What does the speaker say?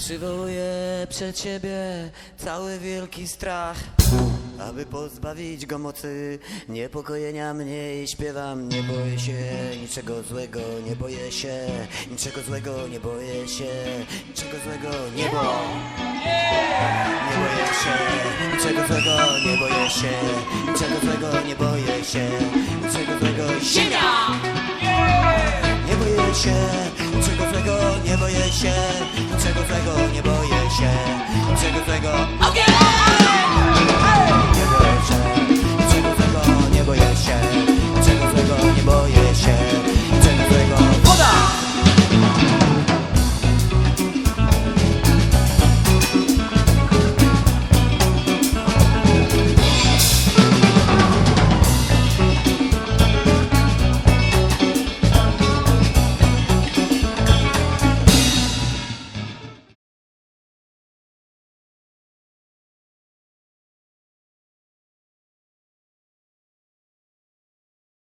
Przywołuję przed siebie cały wielki strach Aby pozbawić go mocy niepokojenia mnie i śpiewam Nie boję się niczego złego, nie boję się Niczego złego, nie boję się Niczego złego, nie bo Nie boję się Niczego złego, nie boję się Niczego złego, nie boję się Niczego złego, ziemia! Nie boję się, niczego złego, nie boję się, niczego złego, nie boję się, niczego złego.